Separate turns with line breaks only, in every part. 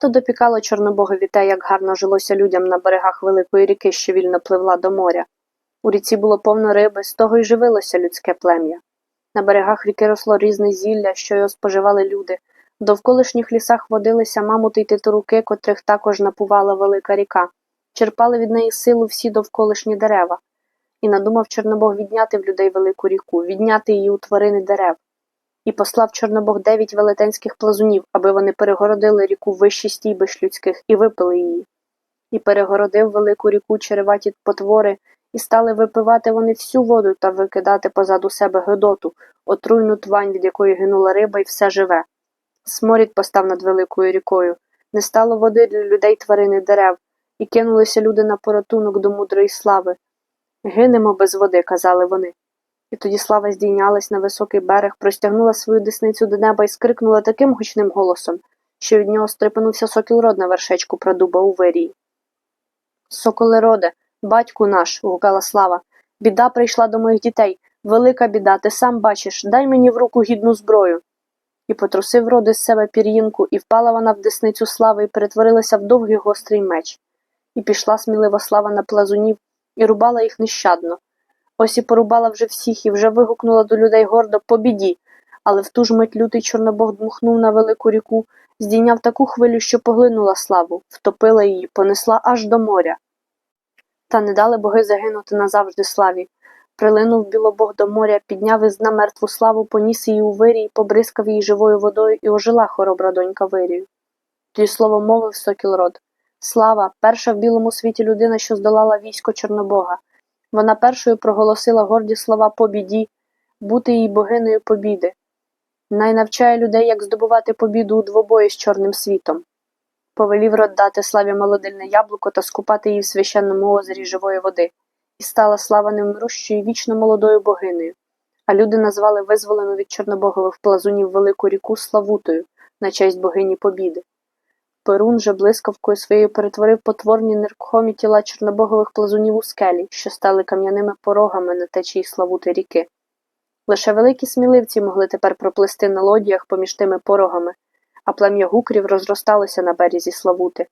То допікало Чорнобогові те, як гарно жилося людям на берегах великої ріки, що вільно пливла до моря. У ріці було повно риби, з того й живилося людське плем'я. На берегах ріки росло різне зілля, що його споживали люди. В довколишніх лісах водилися мамути й титуруки, котрих також напувала велика ріка. Черпали від неї силу всі довколишні дерева. І надумав Чорнобог відняти в людей велику ріку, відняти її у тварини дерев. І послав Чорнобог дев'ять велетенських плазунів, аби вони перегородили ріку вищі стійбищ людських і випили її. І перегородив велику ріку череваті потвори, і стали випивати вони всю воду та викидати позаду себе гидоту, отруйну твань, від якої гинула риба і все живе. Сморід постав над великою рікою, не стало води для людей тварини дерев, і кинулися люди на порятунок до мудрої слави. Гинемо без води, казали вони. І тоді слава здійнялась на високий берег, простягнула свою десницю до неба і скрикнула таким гучним голосом, що від нього стрепенувся сокілрод на вершечку прадуба у вирії. Соколероде, батьку наш, гукала слава, біда прийшла до моїх дітей, велика біда, ти сам бачиш, дай мені в руку гідну зброю. І потрусив роди з себе пір'їнку, і впала вона в десницю слави і перетворилася в довгий гострий меч. І пішла смілива слава на плазунів, і рубала їх нещадно. Ось і порубала вже всіх, і вже вигукнула до людей гордо по біді, але в ту ж мить лютий чорнобог дмухнув на велику ріку, здійняв таку хвилю, що поглинула славу, втопила її, понесла аж до моря. Та не дали боги загинути назавжди славі. Прилинув білобог до моря, підняв із дна мертву славу, поніс її у вирій, побризкав її живою водою і ожила хоробра донька вирію. Тоді слово мовив Сокілрод. Слава, перша в білому світі людина, що здолала військо Чорнобога. Вона першою проголосила горді слова по біді, бути їй богинею побіди. Най навчає людей, як здобувати побіду у двобої з чорним світом. Повелів род дати славі молодильне яблуко та скупати її в священному озері живої води, і стала слава невмирущою вічно молодою богинею. А люди назвали визволену від чорнобогових плазунів велику ріку Славутою на честь богині Побіди. Перун же блискавкою своєю перетворив потворні нерухомі тіла чорнобогових плазунів у скелі, що стали кам'яними порогами на течії Славути ріки. Лише великі сміливці могли тепер проплисти на лодіях поміж тими порогами, а плем'я гукрів розросталося на березі Славути.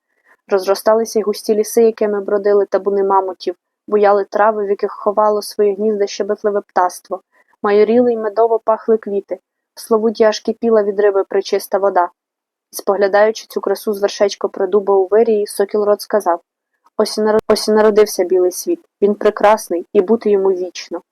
Розросталися й густі ліси, якими бродили табуни мамутів, буяли трави, в яких ховало своє гнізда щебетливе птаство, майоріли й медово пахли квіти, в Славуті аж кипіла від риби причиста вода. Споглядаючи цю красу з вершечка продуба у вирії, Сокілрод сказав. Ось і народився білий світ, він прекрасний, і бути йому вічно.